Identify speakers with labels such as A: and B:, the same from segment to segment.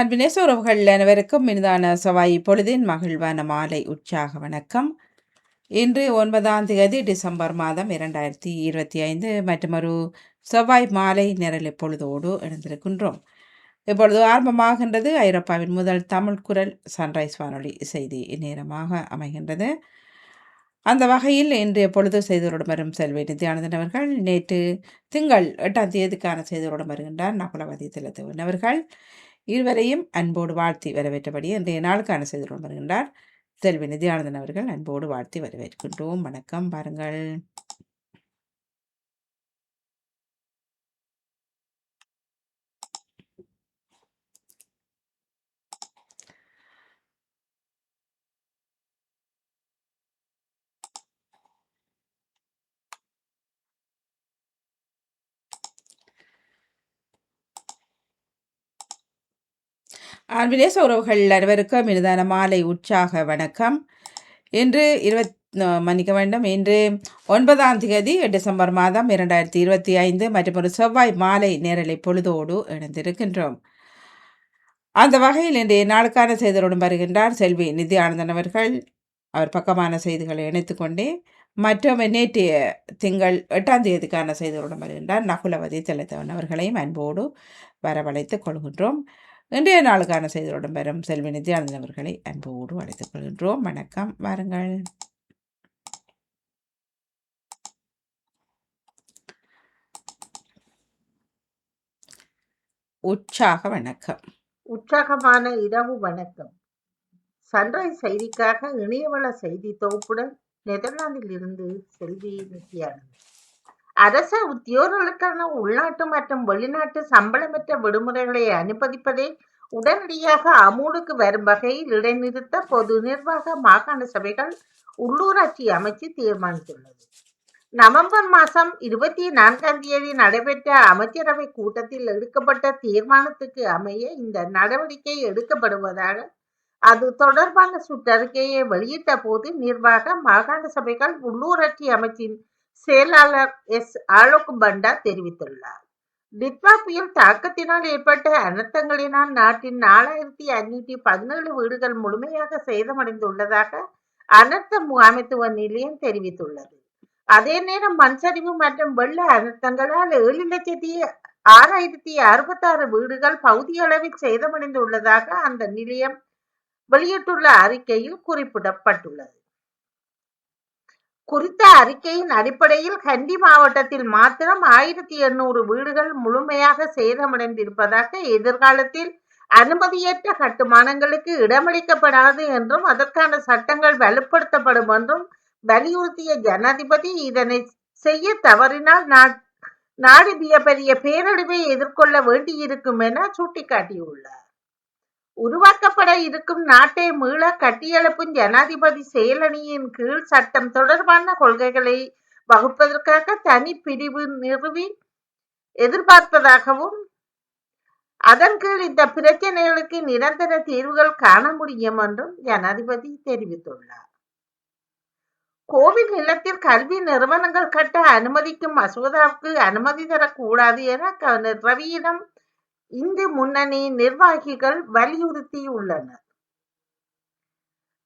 A: அன்பினேச உறவுகள் அனைவருக்கும் இனிதான செவ்வாய் பொழுதின் மகிழ்வான மாலை. உற்சாக வணக்கம். இன்று ஒன்பதாம் தேதி டிசம்பர் மாதம் இரண்டாயிரத்தி இருபத்தி ஐந்து. மற்றும் ஒரு செவ்வாய் மாலை நிரல் பொழுதோடு எழுந்திருக்கின்றோம் இப்பொழுது ஆரம்பமாகின்றது ஐரோப்பாவின் முதல் தமிழ் குரல் சன்ரைஸ் வானொலி செய்தி நேரமாக அமைகின்றது. அந்த வகையில் இன்றைய பொழுது செய்தியோடு வரும் செல்வி நித்யானந்தன் அவர்கள் நேற்று திங்கள் எட்டாம் தேதிக்கான செய்தியோடு வருகின்றார் நகுலவதி திலத்தவன் அவர்கள். இருவரையும் அன்போடு வாழ்த்தி வரவேற்றபடி இன்றைய நாளுக்கான செய்திகள் வருகின்றார் செல்வி நிதியானந்தன் அவர்கள். அன்போடு வாழ்த்தி வரவேற்கின்றோம். வணக்கம். பாருங்கள். ஆன்மீக உறவுகள் அனைவருக்கும் இனிதான மாலை உற்சாக வணக்கம். இன்று இருபத் மன்னிக்க வேண்டும். இன்று ஒன்பதாம் தேதி டிசம்பர் மாதம் இரண்டாயிரத்தி இருபத்தி ஐந்து மற்றும் ஒரு செவ்வாய் மாலை நேரலை பொழுதோடு இணைந்திருக்கின்றோம். அந்த வகையில் இன்றைய நாளுக்கான செய்திகளுடன் வருகின்றார் செல்வி நிதி ஆனந்தன் அவர்கள். அவர் பக்கமான செய்திகளை இணைத்துக்கொண்டே மற்றும் நேற்றைய திங்கள் எட்டாம் தேதிக்கான செய்திகளுடன் வருகின்றார். நகுலவதி தெளித்தவன் அவர்களையும் அன்போடு வரவழைத்துக் கொள்கின்றோம். இன்றைய நாளுக்கான செய்திகளுடன் பெறும் செல்வி நித்யானந்தன் அவர்களை அன்போடு அழைத்துக் கொள்கின்றோம். வணக்கம். வாருங்கள். உற்சாக வணக்கம்.
B: உற்சாகமான இரவு வணக்கம். சன்ரைஸ் செய்திக்காக இணையவள செய்தி தொகுப்புடன் நெதர்லாந்தில் இருந்து செல்வி நித்யானந்த் அரச உத்தியோகர்களுக்கான உள்நாட்டு மற்றும் வெளிநாட்டு சம்பளமற்ற விடுமுறைகளை அனுமதிப்பதை உடனடியாக அமூலுக்கு வரும் வகையில் இடைநிறுத்த பொது நிர்வாக மாகாண சபைகள் உள்ளூராட்சி அமைச்சு தீர்மானித்துள்ளது. நவம்பர் மாதம் இருபத்தி நான்காம் தேதி நடைபெற்ற அமைச்சரவை கூட்டத்தில் எடுக்கப்பட்ட தீர்மானத்துக்கு அமைய இந்த நடவடிக்கை எடுக்கப்படுவதாக அது தொடர்பான சுற்றறிக்கையை வெளியிட்ட போது நிர்வாக மாகாண சபைகள் உள்ளூராட்சி அமைச்சின் செயலாளர் எஸ். ஆலோக் பண்டா தெரிவித்துள்ளார். டிட்வா புயல் தாக்கத்தினால் ஏற்பட்ட அனர்த்தங்களினால் நாட்டின் நாலாயிரத்தி ஐநூற்றி பதினேழு வீடுகள் முழுமையாக சேதமடைந்துள்ளதாக அனர்த்த முகாமைத்துவ நிலையம் தெரிவித்துள்ளது. அதே நேரம் மண்சரிவு மற்றும் வெள்ள அனர்த்தங்களால் ஏழு லட்சத்தி ஆறாயிரத்தி அறுபத்தாறு வீடுகள் பகுதியளவில் சேதமடைந்துள்ளதாக அந்த நிலையம் வெளியிட்டுள்ள அறிக்கையில் குறிப்பிடப்பட்டுள்ளது. குறித்த அறிக்கையின் அடிப்படையில் கண்டி மாவட்டத்தில் மாத்திரம் ஆயிரத்தி எண்ணூறு வீடுகள் முழுமையாக சேதமடைந்திருப்பதாக எதிர்காலத்தில் அனுமதியற்ற கட்டுமானங்களுக்கு இடமளிக்கப்படாது என்றும் அதற்கான சட்டங்கள் வலுப்படுத்தப்படும் என்றும் வலியுறுத்திய ஜனாதிபதி இதனை செய்ய தவறினால் நாடு மிகப்பெரிய பேரழிவை எதிர்கொள்ள வேண்டியிருக்கும் என சுட்டிக்காட்டியுள்ளார். உருவாக்கப்பட இருக்கும் நாட்டை மீள கட்டியெழுப்பும் ஜனாதிபதி செயலணியின் கீழ் சட்டம் தொடர்பான கொள்கைகளை வகுப்பதற்காக தனி பிரிவு நிறுவி எதிர்பார்ப்பதாகவும் அதன் கீழ் இந்த பிரச்சனைகளுக்கு நிரந்தர தீர்வுகள் காண முடியும் என்றும் ஜனாதிபதி தெரிவித்துள்ளார். கோவில் நிலத்தில் கல்வி நிறுவனங்கள் கட்ட அனுமதிக்கும் மசோதாவுக்கு அனுமதி தரக்கூடாது என கவர்னர் ரவியிடம் இந்து முன்னணி நிர்வாகிகள் வலியுறுத்தியுள்ளனர்.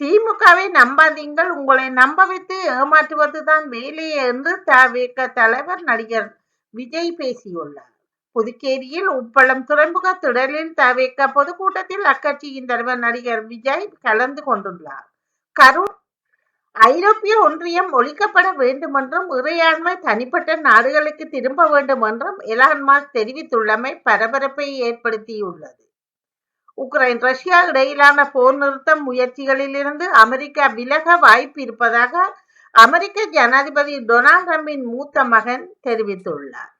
B: திமுகவை நம்பாதீங்கள். உங்களை நம்ப வைத்து ஏமாற்றுவதுதான் வேலை என்று தவிக தலைவர் நடிகர் விஜய் பேசியுள்ளார். புதுச்சேரியில் உப்பளம் துறைமுக திடலில் தவிக பொதுக்கூட்டத்தில் அக்கட்சியின் தலைவர் நடிகர் விஜய் கலந்து கொண்டுள்ளார். கரூர் ஐரோப்பிய ஒன்றியம் ஒழிக்கப்பட வேண்டும் என்றும் இறையாண்மை தனிப்பட்ட நாடுகளுக்கு திரும்ப வேண்டும் என்றும் எலான் மாஸ்க் தெரிவித்துள்ளமை பரபரப்பை ஏற்படுத்தியுள்ளது. உக்ரைன் ரஷ்யா இடையிலான போர் நிறுத்தம் முயற்சிகளிலிருந்து அமெரிக்கா விலக வாய்ப்பு இருப்பதாக அமெரிக்க ஜனாதிபதி டொனால்ட் ட்ரம்பின் மூத்த மகன் தெரிவித்துள்ளார்.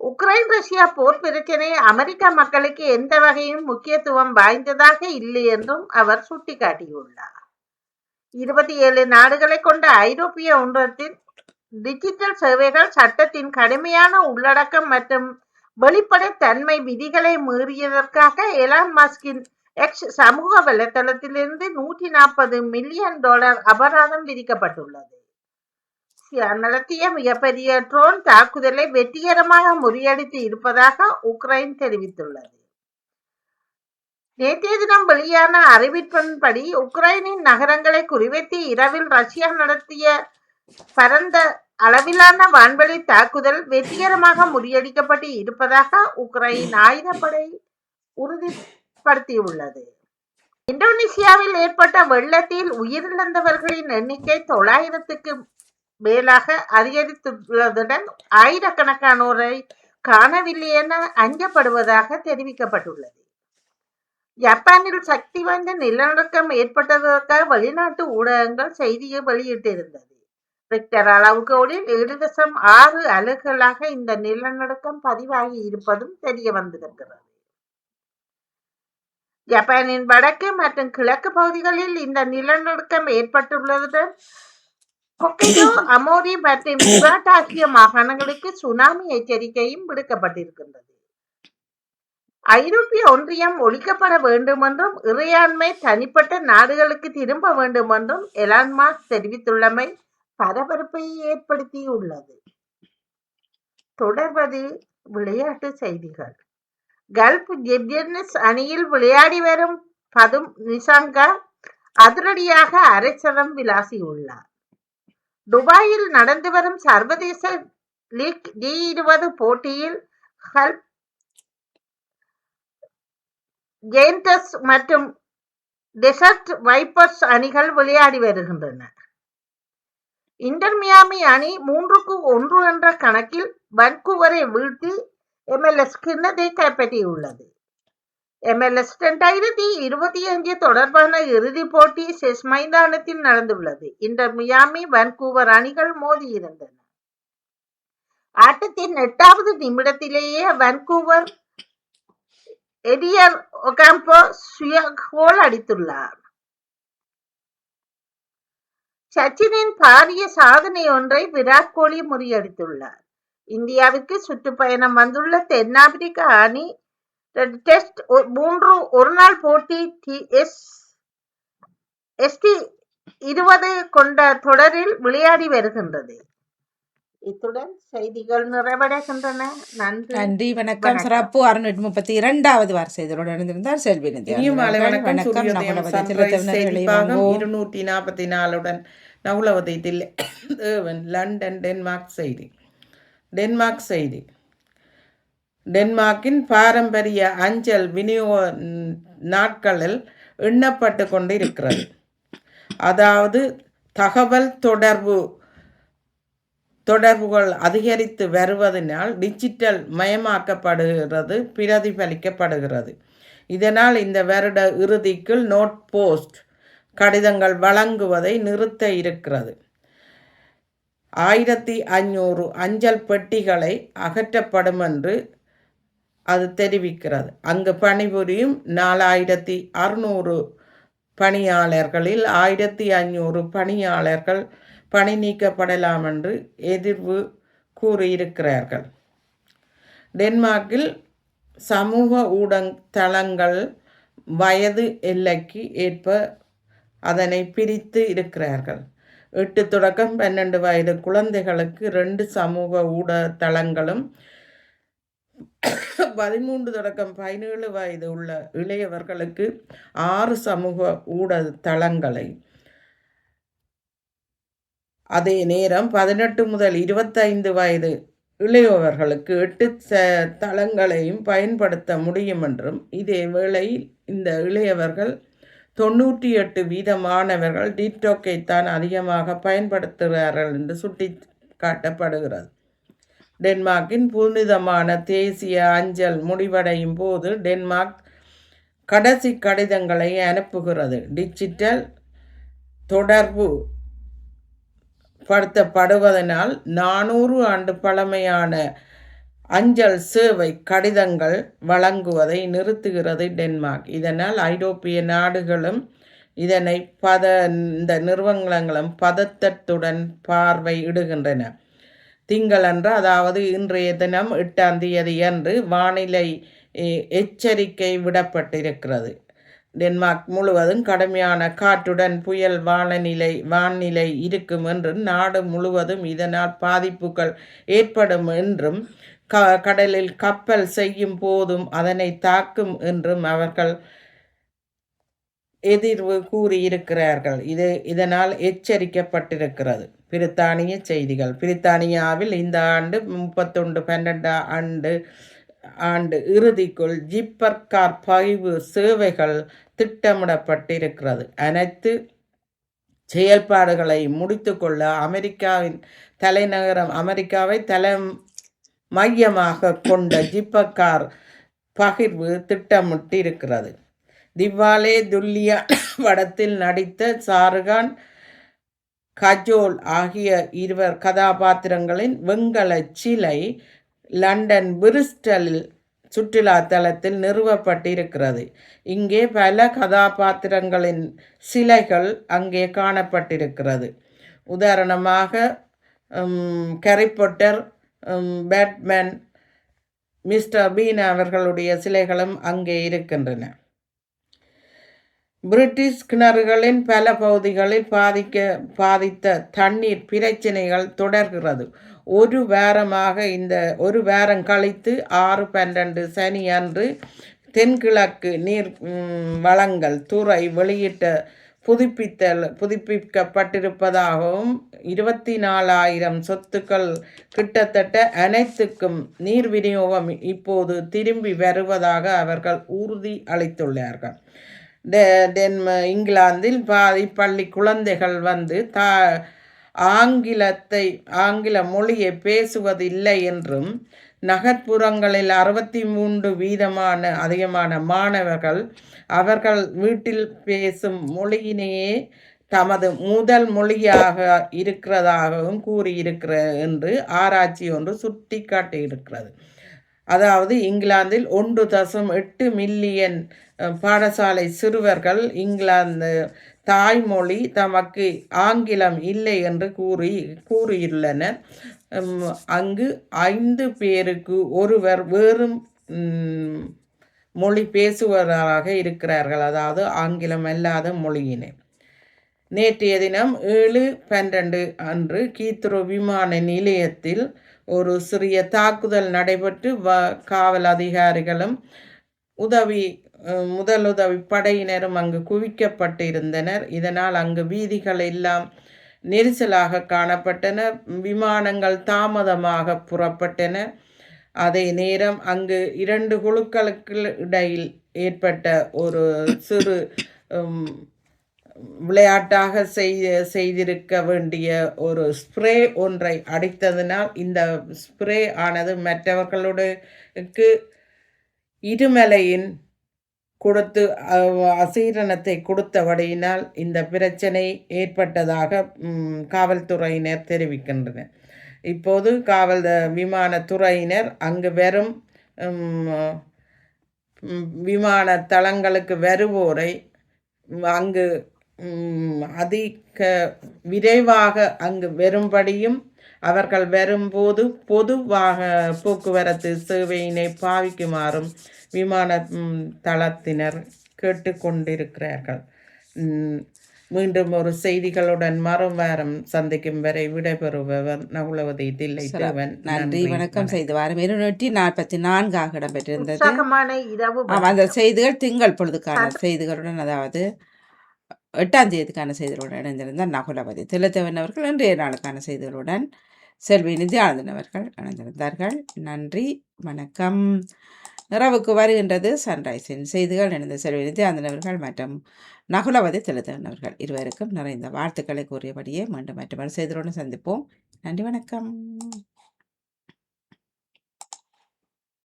B: உக்ரைன் ரஷ்யா போர் பிரச்சனை அமெரிக்க மக்களுக்கு எந்த வகையும் முக்கியத்துவம் வாய்ந்ததாக இல்லை என்றும் அவர் சுட்டிக்காட்டியுள்ளார். இருபத்தி ஏழு நாடுகளை கொண்ட ஐரோப்பிய ஒன்றத்தின் டிஜிட்டல் சேவைகள் சட்டத்தின் கடுமையான உள்ளடக்கம் மற்றும் வெளிப்படைத்தன்மை விதிகளை மீறியதற்காக எலான் மஸ்கின் எக்ஸ் சமூக வலைதளத்திலிருந்து நூற்றி நாற்பது மில்லியன் டாலர் அபராதம் விதிக்கப்பட்டுள்ளது. நடத்திய மிகப்பெரிய ட்ரோன் தாக்குதலை வெற்றிகரமாக முறியடித்து இருப்பதாக உக்ரைன் தெரிவித்துள்ளது. நேற்றைய தினம் வெளியான அறிவிப்பின்படி உக்ரைனின் நகரங்களை குறிவைத்து இரவில் ரஷ்யா நடத்திய பரந்த அளவிலான வான்வெளி தாக்குதல் வெற்றிகரமாக முறியடிக்கப்பட்டு இருப்பதாக உக்ரைன் ஆயுதப்படை உறுதிப்படுத்தியுள்ளது. இந்தோனேசியாவில் ஏற்பட்ட வெள்ளத்தில் உயிரிழந்தவர்களின் எண்ணிக்கை தொள்ளாயிரத்துக்கு மேலாக அதிகரித்துள்ளதுடன் ஆயிரக்கணக்கானோரை காணவில்லை என அஞ்சப்படுவதாக தெரிவிக்கப்பட்டுள்ளது. ஜப்பானில் சக்தி வாய்ந்த நிலநடுக்கம் ஏற்பட்டதற்காக வெளிநாட்டு ஊடகங்கள் செய்தியை வெளியிட்டிருந்தது. ரிக்டர் அளவுகோலில் ஏழு தசம் ஆறு அலகுகளாக இந்த நிலநடுக்கம் பதிவாகி இருப்பதும் தெரிய வந்திருக்கிறது. ஜப்பானின் வடக்கு மற்றும் கிழக்கு பகுதிகளில் இந்த நிலநடுக்கம் ஏற்பட்டுள்ளதுடன் ஹொக்கைடோ அமோரி மற்றும் ஆகிய மாகாணங்களுக்கு சுனாமி எச்சரிக்கையும் விடுக்கப்பட்டிருக்கின்றது. ஐரோப்பிய ஒன்றியம் ஒழிக்கப்பட வேண்டும் என்றும் இறையாண்மை தனிப்பட்ட நாடுகளுக்கு திரும்ப வேண்டும் என்றும் எலான் மாஸ்க் தெரிவித்துள்ளமை பரபரப்பை ஏற்படுத்தியுள்ளது. தொடர்வது விளையாட்டு செய்திகள். கல்ப் ஜெர்ஜென்னிஸ் அணியில் விளையாடி வரும் பதும் நிசாங்கா அதிரடியாக அரைச்சதம் விளாசியுள்ளார். துபாயில் நடந்து வரும் சர்வதேச லீக் டி இருபது போட்டியில் ஹல்ப் ஜெயின்டஸ் மற்றும் டெசர்ட் வைப்பர்ஸ் அணிகள் விளையாடி வருகின்றன. இன்டர் மியாமி அணி மூன்றுக்கு ஒன்று என்ற கணக்கில் வன்கூவரை வீழ்த்தி எம்எல்எஸ் கிண்ணத்தை கைப்பற்றியுள்ளது. எம்எல்எஸ் இரண்டாயிரத்தி இருபத்தி அஞ்சு தொடர்பான இறுதிப் போட்டி செஸ் மைதானத்தில் நடந்துள்ளது. இன்டர் மியாமி வன்கூவர் அணிகள் மோதியிருந்தன ஆட்டத்தின் எட்டாவது நிமிடத்திலேயே வன்கூவர் எடியர் ஒகாம்போ சுய கோல் அடித்துள்ளார் சச்சினின் பாரிய சாதனை ஒன்றை விராட் கோலி முறியடித்துள்ளார் இந்தியாவிற்கு சுற்றுப்பயணம் வந்துள்ள தென்னாப்பிரிக்க அணி டெஸ்ட் மூன்று ஒருநாள் போட்டி டி எஸ் எஸ்டி இருபது கொண்ட தொடரில் விளையாடி வருகின்றது இத்துடன் செய்திகள் நிறைவடைகின்றன. நன்றி.
A: நன்றி. வணக்கம். சிறப்பு அறுநூற்றி முப்பத்தி இரண்டாவது வார செய்தியோடு இணைந்திருந்தார் செல்வி.
C: வணக்கம். இருநூற்றி நாற்பத்தி நாலுடன் நவுலவதத்தில் தேவன் லண்டன் டென்மார்க் செய்தி. டென்மார்க் செய்தி. டென்மார்க்கின் பாரம்பரிய அஞ்சல் விநியோக நாட்களில் எண்ணப்பட்டு கொண்டிருக்கிறது. அதாவது தகவல் தொடர்பு தொடர்புகள் அதிகரித்து வருவதனால் டிஜிட்டல் மயமாக்கப்படுகிறது பிரதிபலிக்கப்படுகிறது. இதனால் இந்த வருட இறுதிக்குள் நோட் போஸ்ட் கடிதங்கள் வழங்குவதை நிறுத்த இருக்கிறது. ஆயிரத்தி ஐநூறு அஞ்சல் பெட்டிகளை அகற்றப்படும் என்று அது தெரிவிக்கிறது. அங்கு பணிபுரியும் நாலாயிரத்தி அறுநூறு பணியாளர்களில் ஆயிரத்தி ஐநூறு பணியாளர்கள் பணி நீக்கப்படலாம் என்று எதிர்வு கூறியிருக்கிறார்கள். டென்மார்க்கில் சமூக ஊடகத்தளங்கள் வயது எல்லைக்கு ஏற்ப அதனை பிரித்து இருக்கிறார்கள். எட்டு தொடக்கம் பன்னெண்டு வயது குழந்தைகளுக்கு ரெண்டு சமூக ஊடகத்தளங்களும் பதிமூன்று தொடக்கம் பதினேழு வயது உள்ள இளையவர்களுக்கு ஆறு சமூக ஊடகத்தளங்களை அதே நேரம் பதினெட்டு முதல் இருபத்தைந்து வயது இளையவர்களுக்கு எட்டு ச தளங்களையும் பயன்படுத்த முடியும் என்றும் இதே வேளையில் இந்த இளையவர்கள் தொண்ணூற்றி எட்டு வீதமானவர்கள் டிக்டாக்கை தான் அதிகமாக பயன்படுத்துகிறார்கள் என்று சுட்டி காட்டப்படுகிறது டென்மார்க்கின் புனிதமான தேசிய அஞ்சல் முடிவடையும் போது டென்மார்க் கடைசி கடிதங்களை அனுப்புகிறது. டிஜிட்டல் தொடர்பு படுத்தப்படுவதனால் நானூறு ஆண்டு பழமையான அஞ்சல் சேவை கடிதங்கள் வழங்குவதை நிறுத்துகிறது டென்மார்க். இதனால் ஐரோப்பிய நாடுகளும் இதனை பத இந்த நிறுவனங்களும் பதத்தத்துடன் பார்வையிடுகின்றன. திங்களன்று அதாவது இன்றைய தினம் எட்டாம் தேதி அன்று வானிலை எச்சரிக்கை விடப்பட்டிருக்கிறது. டென்மார்க் முழுவதும் கடுமையான காற்றுடன் புயல் வானநிலை வானிலை இருக்கும் என்றும் நாடு முழுவதும் இதனால் பாதிப்புகள் ஏற்படும் என்றும் க கடலில் கப்பல் செய்யும் போதும் அதனை தாக்கும் என்றும் அவர்கள் எதிர்வு கூறியிருக்கிறார்கள். இது இதனால் எச்சரிக்கப்பட்டிருக்கிறது. பிரித்தானிய செய்திகள். பிரித்தானியாவில் இந்த ஆண்டு முப்பத்தொண்டு பன்னெண்டு ஆண்டு ஆண்டு இறுதிக்குள் ஜிப்பர் கார் சேவைகள் திட்டமிடப்பட்டிருக்கிறது. அனைத்து செயல்பாடுகளை முடித்துக்கொள்ள அமெரிக்காவின் தலைநகரம் அமெரிக்காவை தலை மையமாக கொண்ட ஜிப்பக்கார் பகிர்வு திட்டமிட்டிருக்கிறது. திவாலே துல்லியா படத்தில் நடித்த ஷாருகான் கஜோல் ஆகிய இருவர் கதாபாத்திரங்களின் வெங்கல சிலை லண்டன் பிரிஸ்டலில் சுற்றுலா தலத்தில் நிறுவப்பட்டிருக்கிறது. இங்கே பல கதாபாத்திரங்களின் சிலைகள் அங்கே காணப்பட்டிருக்கிறது. உதாரணமாக கரிப்பொட்டர் பேட்மேன் மிஸ்டர் பீன் அவர்களுடைய சிலைகளும் அங்கே இருக்கின்றன. பிரிட்டிஷ் கிணறுகளின் பல பகுதிகளில் பாதிக்க பாதித்த தண்ணீர் பிரச்சனைகள் தொடர்கிறது. ஒரு வாரமாக இந்த ஒரு வாரம் கழித்து ஆறு பன்னெண்டு சனி அன்று தென்கிழக்கு நீர் வளங்கள் துறை வெளியிட்ட புதுப்பித்தல் புதுப்பிக்கப்பட்டிருப்பதாகவும் இருபத்தி நாலாயிரம் சொத்துக்கள் கிட்டத்தட்ட அனைத்துக்கும் நீர் விநியோகம் இப்போது திரும்பி வருவதாக அவர்கள் உறுதி அளித்துள்ளார்கள். டென் இங்கிலாந்தில் பாதி பள்ளி குழந்தைகள் வந்து தா ஆங்கிலத்தை ஆங்கில மொழியை பேசுவதில்லை என்றும் நகர்ப்புறங்களில் அறுபத்தி மூன்று வீதமான அதிகமான மாணவர்கள் அவர்கள் வீட்டில் பேசும் மொழியினையே தமது முதல் மொழியாக இருக்கிறதாகவும் கூறியிருக்கிற என்று ஆராய்ச்சி ஒன்று சுட்டி காட்டியிருக்கிறது அதாவது இங்கிலாந்தில் ஒன்று தசம் எட்டு மில்லியன் பாடசாலை சிறுவர்கள் இங்கிலாந்து தாய்மொழி தமக்கு ஆங்கிலம் இல்லை என்று கூறி கூறியுள்ளனர். அங்கு ஐந்து பேருக்கு ஒருவர் வேறும் மொழி பேசுவதாக இருக்கிறார்கள். அதாவது ஆங்கிலம் அல்லாத மொழியினை. நேற்றைய தினம் ஏழு பன்னிரண்டு அன்று கீத்ரோ விமான நிலையத்தில் ஒரு சிறிய தாக்குதல் நடைபெற்று வ காவல் அதிகாரிகளும் உதவி முதலுதவி படையினரும் அங்கு குவிக்கப்பட்டிருந்தனர். இதனால் அங்கு வீதிகள் எல்லாம் நெரிசலாக காணப்பட்டன. விமானங்கள் தாமதமாக புறப்பட்டன. அதே நேரம் அங்கு இரண்டு குழுக்களுக்கு இடையில் ஏற்பட்ட ஒரு சிறு விளையாட்டாக செய்ய செய்திருக்க வேண்டிய ஒரு ஸ்ப்ரே ஒன்றை அடித்ததினால் இந்த ஸ்ப்ரே ஆனது மற்றவர்களுடைய இருமலையின் கொடுத்து அசீரணத்தை கொடுத்தபடியினால் இந்த பிரச்சனை ஏற்பட்டதாக காவல்துறையினர் தெரிவிக்கின்றனர். இப்போது காவல் விமானத்துறையினர் அங்கு வெறும் விமான தளங்களுக்கு வருவோரை அங்கு அதிக விரைவாக அங்கு வரும்படியும் அவர்கள் வரும்போது பொதுவாக போக்குவரத்து சேவையினை பாவிக்குமாறும் விமான தளத்தினர் கேட்டுக்கொண்டிருக்கிறார்கள். மீண்டும் ஒரு செய்திகளுடன் மறும் வாரம் சந்திக்கும் வரை விடைபெறுபவர் நகுலவதி தில்லை தேவன்.
A: நன்றி வணக்கம். செய்து வாரம் இருநூற்றி நாற்பத்தி நான்காக இடம்பெற்றிருந்தது. அந்த செய்திகள் திங்கள் பொழுதுக்கான செய்திகளுடன் அதாவது எட்டாம் தேதிக்கான செய்திகளுடன் இணைந்திருந்தார் நகுலவதி தில்லத்தேவன் அவர்கள். இன்றைய நாளுக்கான செய்திகளுடன் செல்வி நித்யானந்தன் அவர்கள் இணைந்திருந்தார்கள் நன்றி வணக்கம். நிறவுக்கு வருகின்றது சன்ரைஸின் செய்திகள். இணைந்த செல்வி நித்யானந்தன் அவர்கள் மற்றும் நகுலவதி திலத்தவன் அவர்கள் இருவருக்கும் நிறைந்த வாழ்த்துக்களை கூறியபடியே மீண்டும் மற்றொரு செய்திகளுடன் சந்திப்போம். நன்றி வணக்கம்.